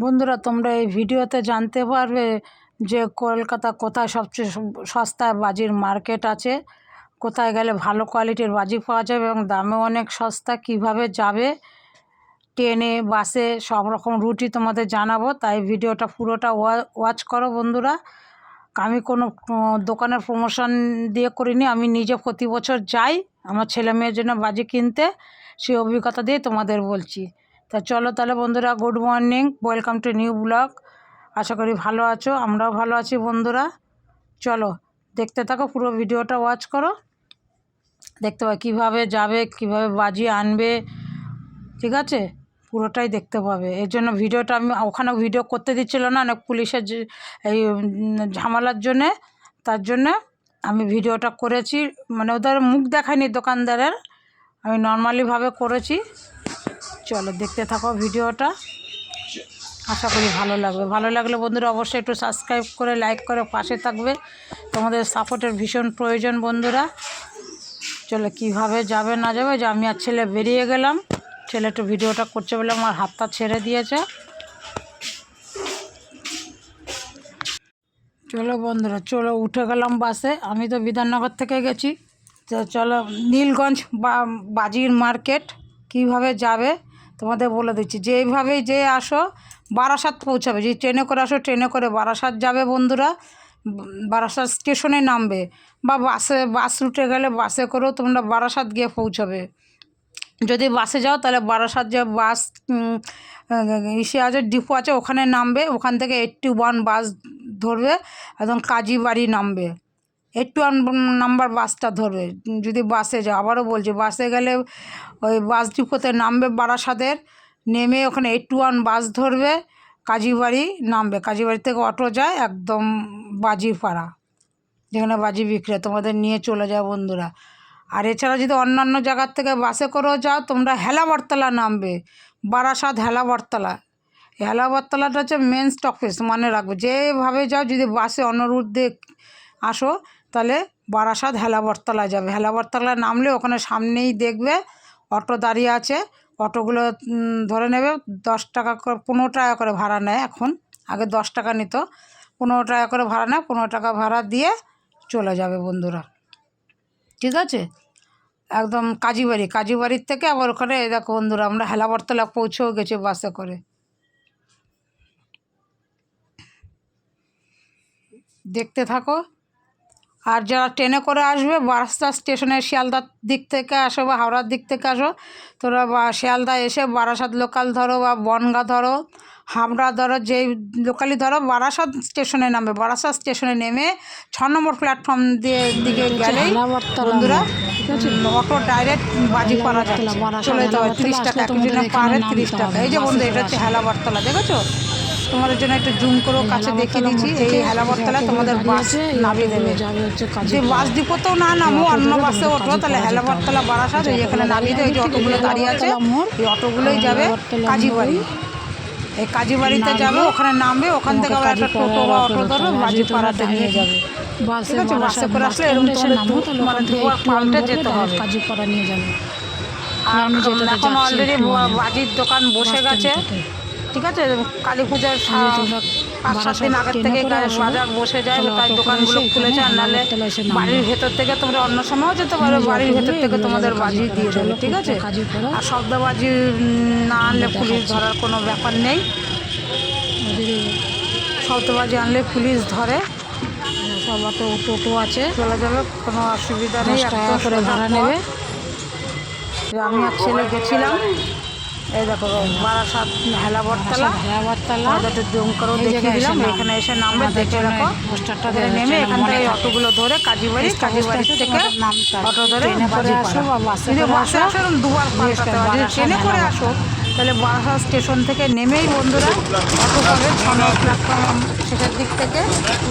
বন্ধুরা, তোমরা এই ভিডিওতে জানতে পারবে যে কলকাতা কোথায় সবচেয়ে সস্তা বাজির মার্কেট আছে, কোথায় গেলে ভালো কোয়ালিটির বাজি পাওয়া যাবে এবং দামেও অনেক সস্তা কীভাবে যাবে। ট্রেনে, বাসে সব রকম রুটই তোমাদের জানাব, তাই ভিডিওটা পুরোটা ওয়া- ওয়াচ করো বন্ধুরা। আমি কোনো দোকানের প্রমোশন দিয়ে করিনি, আমি নিজে প্রতি বছর যাই, আমার ছেলে মেয়ের জন্য বাজি কিনতে সেই অভিজ্ঞতা দিয়ে তোমাদের বলছি। তা চলো তাহলে বন্ধুরা good morning welcome to new blog আশা করি ভালো আছো, আমরাও ভালো আছি বন্ধুরা। চলো, দেখতে থাকো, পুরো ভিডিওটা ওয়াচ করো। দেখতে পাবে কীভাবে যাবে, কীভাবে বাজি আনবে, ঠিক আছে? পুরোটাই দেখতে পাবে। এর জন্য ভিডিওটা আমি ওখানে ভিডিও করতে দিচ্ছিল না, অনেক পুলিশের এই ঝামেলার জন্যে। তার জন্যে আমি ভিডিওটা করেছি। মানে ওদের মুখ দেখায়নি দোকানদারের। আমি নর্মালিভাবে করেছি। চলো দেখতে থাকো ভিডিওটা। আশা করি ভালো লাগবে। ভালো লাগলে বন্ধুরা অবশ্যই একটু সাবস্ক্রাইব করে লাইক করে পাশে থাকবে। তোমাদের সাপোর্টের ভীষণ প্রয়োজন বন্ধুরা। চলো কীভাবে যাবে না যাবে, যে আমি আর ছেলে বেরিয়ে গেলাম। ছেলে একটু ভিডিওটা করছে বলে আমার হাতটা ছেড়ে দিয়েছে। চলো বন্ধুরা, চলো উঠে গেলাম বাসে। আমি তো বিধাননগর থেকে গেছি। তো চলো নীলগঞ্জ বা বাজির মার্কেট। কীভাবে যাবে? তোমাদের বলে দিচ্ছি যেইভাবেই যে আসো, বারাসাত পৌঁছাবে। যে ট্রেনে করে আসো, ট্রেনে করে বারাসাত যাবে বন্ধুরা, বারাসাত স্টেশনে নামবে বা বাসে, বাস রুটে গেলে বাসে করেও তোমরা বারাসাত গিয়ে পৌঁছাবে। যদি বাসে যাও, তাহলে বারাসাত যে বাস ইসে আছে, ডিপো আছে, ওখানে নামবে। ওখান থেকে এইট্টি ওয়ান বাস ধরবে, একদম কাজীবাড়ি নামবে। এইট্টি ওয়ান নাম্বার বাসটা ধরবে। যদি বাসে যাও, আবারও বলছি, বাসে গেলে ওই বাস ডিপোতে নামবে বারাসাতের। নেমে ওখানে এইট্টি ওয়ান বাস ধরবে, কাজীবাড়ি নামবে। কাজীবাড়ি থেকে অটো যায় একদম বাজিপাড়া, যেখানে বাজি বিক্রি তোমাদের নিয়ে চলে যায় বন্ধুরা। আর এছাড়া যদি অন্যান্য জায়গার থেকে বাসে করেও যাও, তোমরা হেলাবরতলা নামবে। বারাসাত হেলাবরতলা। হেলাবরতলাটা হচ্ছে মেন স্টপেজ মনে রাখবে। যেভাবে যাও, যদি বাসে অন্য দিয়ে আসো, তাহলে বারাসাত হেলাবরতলা যাবে। হেলাবরতলা নামলে ওখানে সামনেই দেখবে অটো দাঁড়িয়ে আছে। অটোগুলো ধরে নেবে, দশ টাকা করে, পনেরো টাকা করে ভাড়া নেয় এখন। আগে দশ টাকা নিত। পনেরো টাকা করে ভাড়া নেয়, পনেরো টাকা ভাড়া দিয়ে চলে যাবে বন্ধুরা। ঠিক আছে? একদম কাজীবাড়ি, কাজীবাড়ির থেকে আবার ওখানে দেখো বন্ধুরা, আমরা হেলাবরতলা পৌঁছেও গেছি বাসে করে। দেখতে থাকো। আর যারা ট্রেনে করে আসবে বারাসা স্টেশনের শিয়ালদার দিক থেকে আসো বা হাওড়ার দিক থেকে আসো তোরা বা শিয়ালদা এসে বারাসাত লোকাল ধরো বা বনগা ধরো হাবড়া ধরো যেই লোকালি ধরো বারাসাত স্টেশনে নামবে। বারাসাত স্টেশনে নেমে ছ নম্বর প্ল্যাটফর্ম দিয়ে দিকে গেলেই বন্ধুরা অটো ডাইরেক্ট বাজি পাড়া যাচ্ছে চলে যেতে তিরিশ টাকা না পারে তিরিশ টাকা। এই যে বন্ধু এটা হচ্ছে হেলাবরতলা দেখেছ? তোমাদের জন্য একটু জুম করেও কাছে দেখিয়ে দিচ্ছি। এই হেলাবরতলা তোমাদের বাস নামিয়ে দেবে। যে বাস ডিপোতেও না নামো অন্য বাসে ওঠো তাহলে হেলাবরতলা বারাসাত এই এখানে নামিয়ে এই যে অটোগুলো দাঁড়িয়ে আছে। এই অটোগুলোই যাবে কাজীবাড়ি এই কাজীবাড়িতে যাবে ওখানে নামবে ওখান থেকে আবার একটা টোটো বা অটো ধরো বাজিপাড়াতে নিয়ে যাবে। ঠিক আছে বাসে করে আসলে এরকম মানে দুবার পাল্টে যেতে হবে। কাজীপাড়া নিয়ে যাবে। আর এখন অলরেডি বাজির দোকান বসে গেছে। ঠিক আছে? কালী পূজার পাঁচ সাত দিন আগের থেকে বাজার বসে যায় তাই দোকানগুলো খুলেছে আর নাহলে। বাড়ির ভেতর থেকে তোমরা অন্য সময়ও যেতে পারো বাড়ির ভেতর থেকে তোমাদের বাজি দিয়ে দেবে ঠিক আছে? আর শব্দবাজি না আনলে পুলিশ ধরার কোনো ব্যাপার নেই। শব্দবাজি আনলে পুলিশ ধরে। সব টোটো আছে। চলে যাবে কোনো অসুবিধা নেই করে ভাড়া নেবে। আমি আর ছেলে গেছিলাম। এই দেখো বারাসাত হেলাবরতলা হেলাবরতলা একটু জুম জায়গায় এসে দিলাম। এখানে এসে নামবে দেখে রাখো। পোস্টারটা দেওয়া নেমে এখান থেকে। অটোগুলো ধরে কাজীবাড়ি কাজীবাড়ি থেকে অটো ধরে করে আসো বা বাসে বাসে আসো, দুবার ট্রেনে করে আসো। তাহলে বারাসাত স্টেশন থেকে নেমেই বন্ধুরা অটো করে ছ প্ল্যাটফর্ম শেষের দিক থেকে।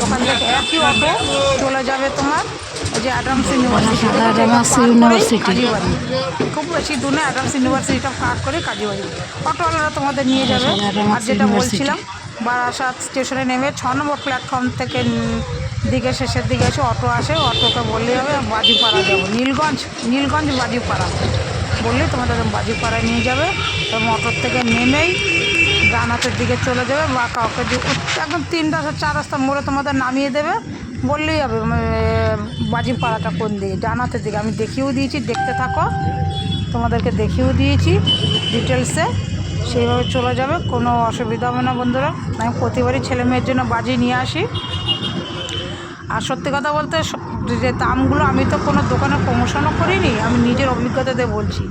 ওখান থেকে একই অটো চলে যাবে তোমার। অ্যাডামস ইউনিভার্সিটি খুব বেশি দূরে না অ্যাডামস ইউনিভার্সিটিটা পার করে কাজীবাড়ি। অটোওয়ালারা তোমাদের নিয়ে যাবে। আর যেটা বলছিলাম বারাসাত স্টেশনে নেমে ছ নম্বর প্ল্যাটফর্ম থেকে দিকে শেষের দিকে এসে অটো আসে। অটোকে বললেই হবে বাজিপাড়া যাব। নীলগঞ্জ নীলগঞ্জ বাজিপাড়া। বললেই তোমাদের বাজিপাড়ায় নিয়ে যাবে এবং অটোর থেকে নেমেই ডান হাতের দিকে চলে যাবে। বা কাউকে একদম তিন রাস্তা চার রাস্তা মোড়ে তোমাদের নামিয়ে দেবে। বললেই হবে উম, বাজির পাড়াটা কোন দিকে? ডান হাতের দিকে। আমি দেখিয়েও দিয়েছি দেখতে থাকো। তোমাদেরকে দেখিয়েও দিয়েছি ডিটেলসে। সেইভাবে চলে যাবে কোনো অসুবিধা হবে না বন্ধুরা। আমি প্রতিবারই ছেলে মেয়ের জন্য বাজি নিয়ে আসি। আর সত্যি কথা বলতে যে দামগুলো আমি তো কোনো দোকানে প্রমোশনও করিনি আমি নিজের অভিজ্ঞতাতে বলছি।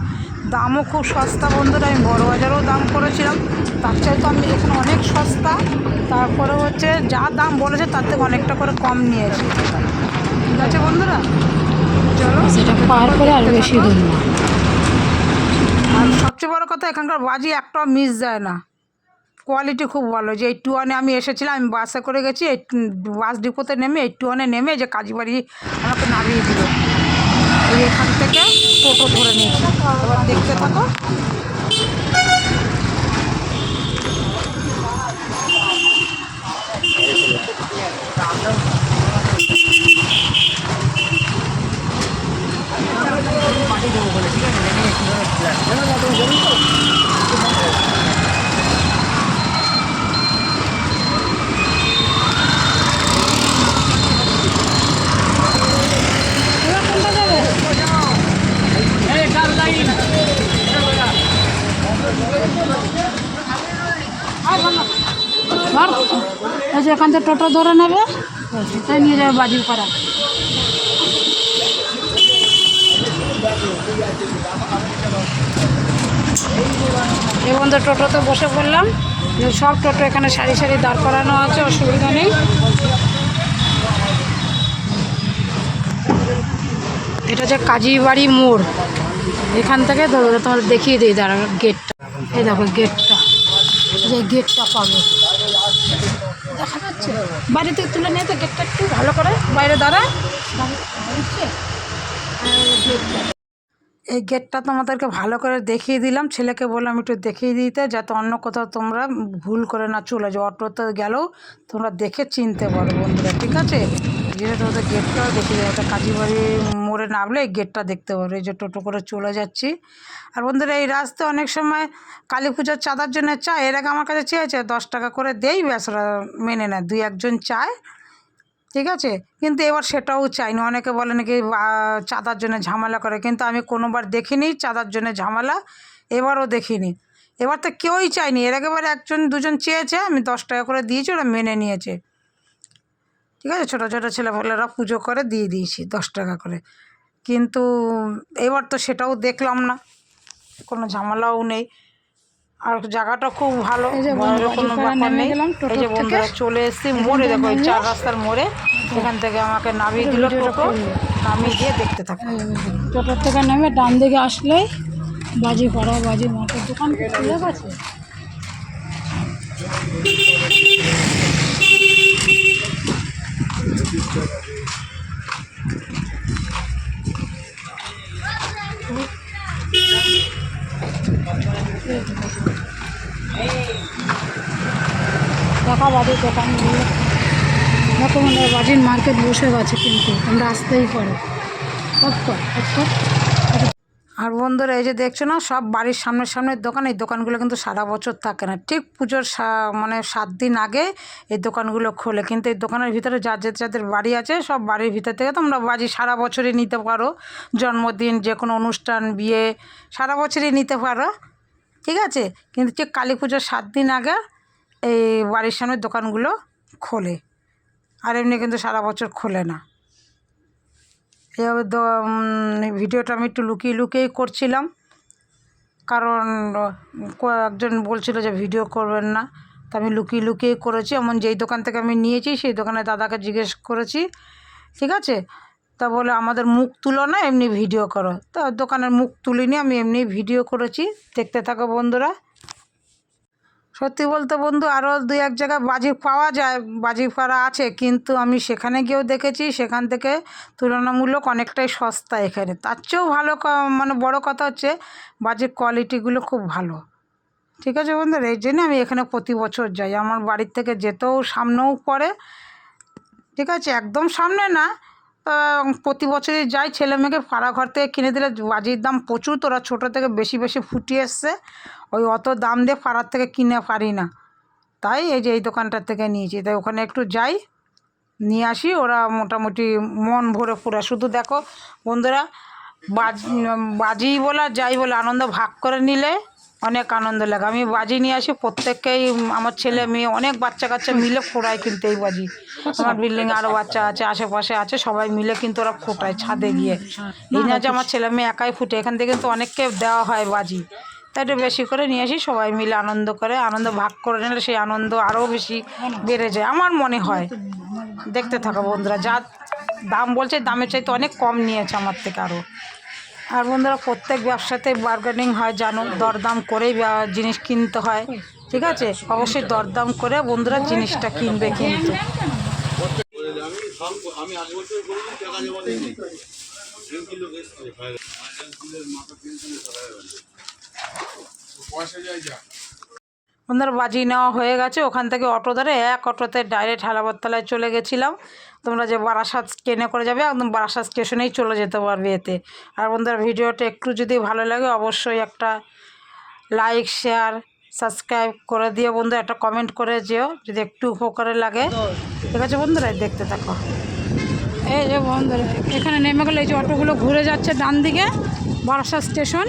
দামও খুব সস্তা বন্ধুরা আমি বড় বাজারেও দাম করেছিলাম। তার চাইতে আমি এখানে অনেক সস্তা। তারপরে হচ্ছে যা দাম বলেছে তার থেকে অনেকটা করে কম নিয়েছি। ঠিক আছে বন্ধুরা? চলো সেটা পার করে আর বেশি দূর না। আর সবচেয়ে বড় কথা এখানকার বাজি একটাও মিস যায় না। কোয়ালিটি খুব ভালো যে এই টুয়ানে আমি এসেছিলাম আমি বাসে করে গেছি এই বাস ডিপোতে নেমে এই টুয়ানে নেমে যে কাজীবাড়ি আমাকে নামিয়ে দিল। এই এখান থেকে টোটো ধরে নিয়েছি এবার দেখতে থাকো আর এখান থেকে টোটো ধরে নেবে, তাই নিয়ে যাবে বাজির পাড়া। এই বন্ধু টোটোতে বসে পড়লাম। সব টোটো এখানে সারি সারি দাঁড় করানো আছে, অসুবিধা নেই। এটা হচ্ছে কাজীবাড়ি মোড়। এখান থেকে তোমার দেখিয়ে দিই দাঁড়া গেটটা এই দেখো গেটটা যে গেটটা পাবে। দেখা যাচ্ছে তুলে নিয়ে তো গেটটা একটু ভালো করে বাইরে দাঁড়ায়। এই গেটটা তোমাদেরকে ভালো করে দেখিয়ে দিলাম। ছেলেকে বললাম একটু দেখিয়ে দিতে, যাতে অন্য কোথাও তোমরা ভুল করে না চলে যাও। অটোতে গেলেও তোমরা দেখে চিনতে পারো বন্ধুরা, ঠিক আছে? যেটা তোমাদের গেটটাও দেখিয়ে দেবো ওটা কাজীবাড়ি মোড়ে নামলে গেটটা দেখতে পারো এই যে টোটো করে চলে যাচ্ছি। আর বন্ধুরা, এই রাস্তায় অনেক সময় কালী পুজোর চাঁদার জন্য চায়। এর আগে আমার কাছে চেয়েছে, দশ টাকা করে দেই, ব্যাস ওরা মেনে নেয়। দুই একজন চায়, ঠিক আছে? কিন্তু এবার সেটাও চাইনি অনেকে বলে নাকি চাঁদার জন্য ঝামেলা করে। কিন্তু আমি কোনোবার দেখিনি চাঁদার জন্য ঝামেলা। এবারও দেখিনি। এবার তো কেউই চাইনি এর আগেবার একজন, দুজন চেয়েছে, আমি দশ টাকা করে দিয়েছি, ওরা মেনে নিয়েছে। ঠিক আছে? ছোটো ছোটো ছেলেপেলেরা পুজো করে দিয়ে দিয়েছি দশ টাকা করে। কিন্তু এবার তো সেটাও দেখলাম না কোনো ঝামেলাও নেই। আর জায়গাটা খুব ভালো কোনো ব্যাপার নেই। এই যে বন্ধুরা চলে এসেছি মোড়ে দেখো এই চার রাস্তার মোড়ে। এখান থেকে আমাকে নামিয়ে দিল টোটো নামিয়ে দিয়ে দেখতে থাকি। টোটোর থেকে নেমে ডান দিকে আসলেই বাজি পাড়া বাজি মাঠের দোকান খুলে গেছে। দেখা বাজির দোকানগুলো দেখো মানে বাজির মার্কেট বসে গেছে কিন্তু আমরা আসতেই পারো কত কত আর বন্ধুরা, এই যে দেখছ না, সব বাড়ির সামনের সামনের দোকান, এই দোকানগুলো কিন্তু সারা বছর থাকে না। ঠিক পুজোর মানে সাত দিন আগে এই দোকানগুলো খোলে। কিন্তু এই দোকানের ভিতরে যার যাদের যাদের বাড়ি আছে, সব বাড়ির ভিতর থেকে তোমরা বাজি সারা বছরই নিতে পারো। জন্মদিন, যে কোনো অনুষ্ঠান, বিয়ে, সারা বছরই নিতে পারো। ঠিক আছে? কিন্তু ঠিক কালী পুজোর সাত দিন আগে এই বাড়ির সামনের দোকানগুলো খোলে। আর এমনি কিন্তু সারা বছর খোলে না। এইভাবে দ- ভিডিওটা আমি একটু লুকিয়ে লুকিয়েই করছিলাম। কারণ একজন বলছিল যে ভিডিও করবেন না। তা আমি লুকিয়ে লুকিয়ে করেছি। এমন যেই দোকান থেকে আমি নিয়েছি, সেই দোকানে দাদাকে জিজ্ঞেস করেছি, ঠিক আছে? তা বলে, আমাদের মুখ তুলো না, এমনি ভিডিও করো। তা দোকানের মুখ তুলিনি, আমি এমনি ভিডিও করেছি। দেখতে থাকো বন্ধুরা। সত্যি বলতে বন্ধু আরও দুই এক জায়গায় বাজি পাওয়া যায়, বাজি পাড়া আছে, কিন্তু আমি সেখানে গিয়েও দেখেছি, সেখান থেকে তুলনামূলক অনেকটাই সস্তা এখানে। তার চেয়েও ভালো মানে বড় কথা হচ্ছে, বাজির কোয়ালিটিগুলো খুব ভালো। ঠিক আছে বন্ধুরা এই জন্য আমি এখানে প্রতি বছর যাই। আমার বাড়ির থেকে যেতেও সামনেও পড়ে। ঠিক আছে, একদম সামনে না প্রতি বছরই যাই, ছেলে মেয়েকে ভাড়া ঘর থেকে কিনে দিলে বাজির দাম প্রচুর তোরা ছোটো থেকে বেশি বেশি ফুটিয়ে এসছে। ওই অত দাম দিয়ে পাড়ার থেকে কিনে পারি না। তাই এই যে এই দোকানটার থেকে নিয়েছি। তাই ওখানে একটু যাই, নিয়ে আসি। ওরা মোটামুটি মন ভরে পুরো। শুধু দেখো বন্ধুরা, বাজি বাজি বলে যাই বলে, আনন্দ ভাগ করে নিলে অনেক আনন্দ লাগে। আমি বাজি নিয়ে আসি, প্রত্যেককেই আমার ছেলে মেয়ে অনেক বাচ্চা কাচ্চা মিলে ফোড়ায় কিন্তু এই বাজি। আমার বিল্ডিং আরও বাচ্চা আছে, আশেপাশে আছে, সবাই মিলে কিন্তু ওরা ফোটায় ছাদে গিয়ে। এই না যে আমার ছেলে মেয়ে একাই ফুটে, এখান থেকে কিন্তু অনেককে দেওয়া হয় বাজি। তাই একটু বেশি করে নিয়ে আসি, সবাই মিলে আনন্দ করে, আনন্দ ভাগ করে নিলে সেই আনন্দ আরও বেশি বেড়ে যায়। আমার মনে হয়, দেখতে থাকো বন্ধুরা, যা দাম বলছে, দামের চাইতে অনেক কম নিয়েছে আমার থেকে আরও আর বন্ধুরা, প্রত্যেক ব্যবসাতে বার্গেনিং হয়, জানো, দরদাম করেই জিনিস কিনতে হয়, ঠিক আছে? অবশ্যই দরদাম করে বন্ধুরা জিনিসটা কিনবে কিন্তু। বন্ধুরা বাজি নেওয়া হয়ে গেছে, ওখান থেকে অটো ধরে এক অটোতে ডাইরেক্ট হালাবরতলায় চলে গেছিলাম। তোমরা যে বারাসাত ট্রেনে করে যাবে, একদম বারাসাত স্টেশনেই চলে যেতে পারবে এতে। আর বন্ধুরা, ভিডিওটা একটু যদি ভালো লাগে, অবশ্যই একটা লাইক শেয়ার সাবস্ক্রাইব করে দিও বন্ধু একটা কমেন্ট করে যেও, যদি একটু উপকারে লাগে। ঠিক আছে বন্ধুরা দেখতে থাকো। এই যে বন্ধুরা, এখানে নেমে গেলে, এই যে অটোগুলো ঘুরে যাচ্ছে ডান দিকে বারাসা স্টেশন।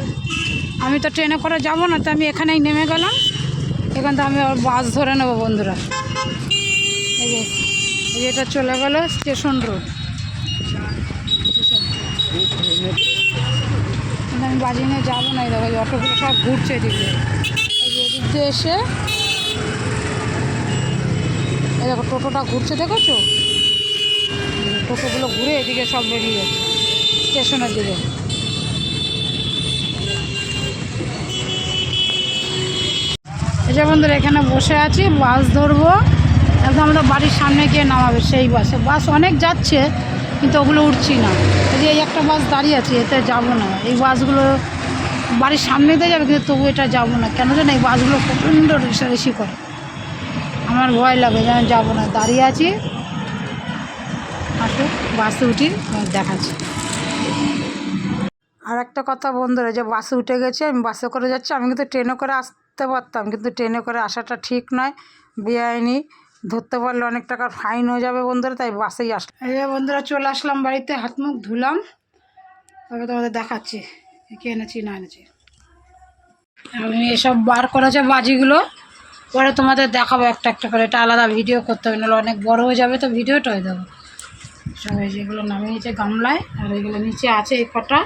আমি তো ট্রেনে করে যাব না, তো আমি এখানেই নেমে গেলাম। এখান থেকে আমি আবার বাস ধরে নেব বন্ধুরা। এটা চলে গেল স্টেশন রোড। আমি বাজি নিয়ে যাব না এই দেখো অটোগুলো সব ঘুরছে এদিকে। এদিক দিয়ে এসে, এই দেখো টোটোটা ঘুরছে, দেখেছ? টোটোগুলো ঘুরে এদিকে সব বেরিয়ে যাচ্ছে স্টেশনের দিকে। যে বন্ধুরা এখানে বসে আছি, বাস ধরবো। একদম আমরা বাড়ির সামনে গিয়ে নামাবে সেই বাসে। বাস অনেক যাচ্ছে, কিন্তু ওগুলো উঠছি না। এই যে এই একটা বাস দাঁড়িয়ে আছে, এতে যাব না। এই বাসগুলো বাড়ির সামনে দিয়ে যাবে, কিন্তু তবু এটা যাব না। কেন জানো এই বাসগুলো প্রচণ্ড রেশারেশি করে। আমার ভয় লাগে, যেন যাব না। দাঁড়িয়ে আছি। আসো, বাসে উঠি দেখাচ্ছি। আর একটা কথা বন্ধুরা, যে বাসে উঠে গেছে, আমি বাসে করে যাচ্ছি, আমি কিন্তু ট্রেনে করে আসতে পারতাম, কিন্তু ট্রেনে করে আসাটা ঠিক নয়, বেআইনি, ধরতে পারলে অনেক টাকার ফাইন হয়ে যাবে বন্ধুরা, তাই বাসেই আস এই বন্ধুরা চলে আসলাম বাড়িতে, হাত মুখ ধুলাম তবে তোমাদের দেখাচ্ছি, কি এনেছি, না এনেছি। আমি এসব বার করেছে বাজিগুলো, পরে তোমাদের দেখাবো একটা একটা করে, এটা আলাদা ভিডিও করতে হবে, নাহলে অনেক বড় হয়ে যাবে তো ভিডিওটা হয়ে দেবো সব এই যেগুলো নামিয়ে নিচে গামলায়, আর এগুলো নিচে আছে এই কটা।